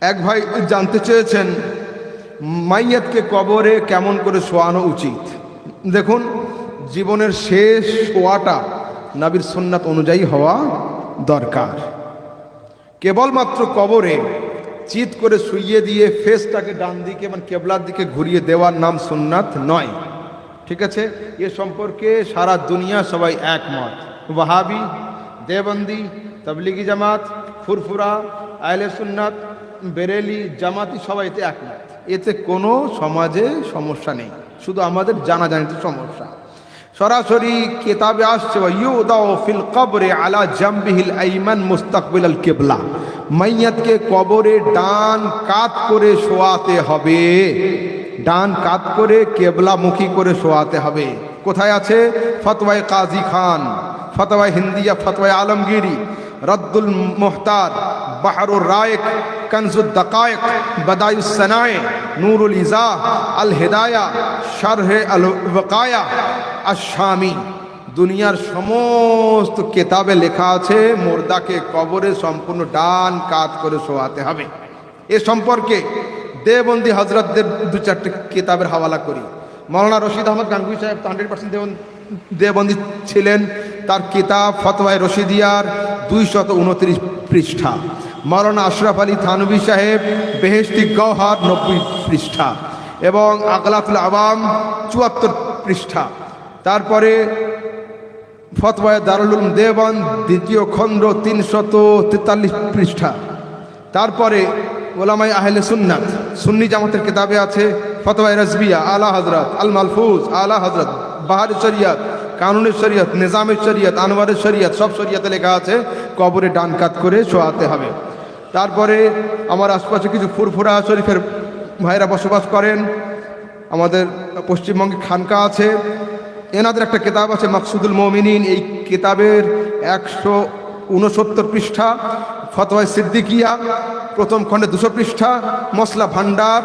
এক ভাই জানতে চেয়েছেন, মাইয়াতকে কবরে কেমন করে শোয়ানো উচিত? দেখুন, জীবনের শেষ শোয়াটা নাবির সুন্নাত অনুযায়ী হওয়া দরকার। কেবলমাত্র কবরে চিত করে শুইয়ে দিয়ে ফেসটাকে ডান দিকে মানে কেবলার দিকে ঘুরিয়ে দেওয়ার নাম সুন্নাত নয়। ঠিক আছে? এ সম্পর্কে সারা দুনিয়া সবাই একমত। ওয়াহাবি দেবন্দি তবলিগি জামাত, ফুরফুরা, আহলে সুন্নাত বেরেলি, জামাতি সবাই এতে একমত। এতে কোনো সমাজে সমস্যা নেই। শুধু আমাদের জানা জানিতে সমস্যা। সরাসরি কেতাবে আসছে ফিল কবরে আলা জাম্বিহিল আইমান মুস্তাকবিল আল কেবলা। মাইয়াতকে কবরে ডান কাত করে শোয়াতে হবে। ডান কাত করে কেবলামুখী করে শোয়াতে হবে। কোথায় আছে? ফতওয়ায় কাজী খান, ফতওয়ায় হিন্দিয়া, ফতওয়ায় আলমগিরি, রদ্দুল মোহতার। বাহারুর রায়েক, কনজুদ দকায়েক, বদায়ুস সনায়ে, নূরুল ইজা, আল হেদায়া, শারহে আল ওয়াকায়া আশামি দুনিয়ার সমস্ত কেতাবে লেখা আছে, মোর্দাকে কবরে সম্পূর্ণ ডান কাত করে শোয়াতে হবে। এ সম্পর্কে দেবন্দি হজরতদের দু চারটে কিতাবের হাওয়ালা করি। মৌলানা রশিদ আহমদ গাঙ্গুই সাহেব হান্ড্রেড পার্সেন্ট দেবন্দি ছিলেন। তার কিতাব ফতোয়ায় রশিদিয়ার দুইশত উনত্রিশ পৃষ্ঠা। মৌলানা আশরাফ আলী থানবী সাহেব বেহেস্তি গৌহার নব্বই পৃষ্ঠা এবং আকলাতুল আবাম চুয়াত্তর পৃষ্ঠা। তারপরে ফতওয়ায় দারুল উলুম দেওয়ান দ্বিতীয় খণ্ড তিনশত তেতাল্লিশ পৃষ্ঠা। তারপরে ওলামাই আহলে সুন্নাত, সুন্নি জামাতের কিতাবে আছে ফতওয়ায় রজবিয়া, আলা হজরত আল মালফুজ, আলা হজরত বাহার শরিয়ত, কানুনের শরিয়ত, নিজামের শরিয়ত আনোয়ারের শরিয়ত, সব শরিয়তে লেখা আছে, কবরে ডান কাত করে শোয়াতে হবে। তারপরে আমার আশপাশে কিছু ফুরফুরা শরীফের ভাইরা বসবাস করেন। আমাদের পশ্চিমবঙ্গে খানকা আছে। এনাদের একটা কেতাব আছে, মাকসুদুল মমিনিন। এই কেতাবের একশো উনসত্তর পৃষ্ঠা, ফতোয় সিদ্দিকিয়া, প্রথম খণ্ডে দুশো পৃষ্ঠা, মশলা ভান্ডার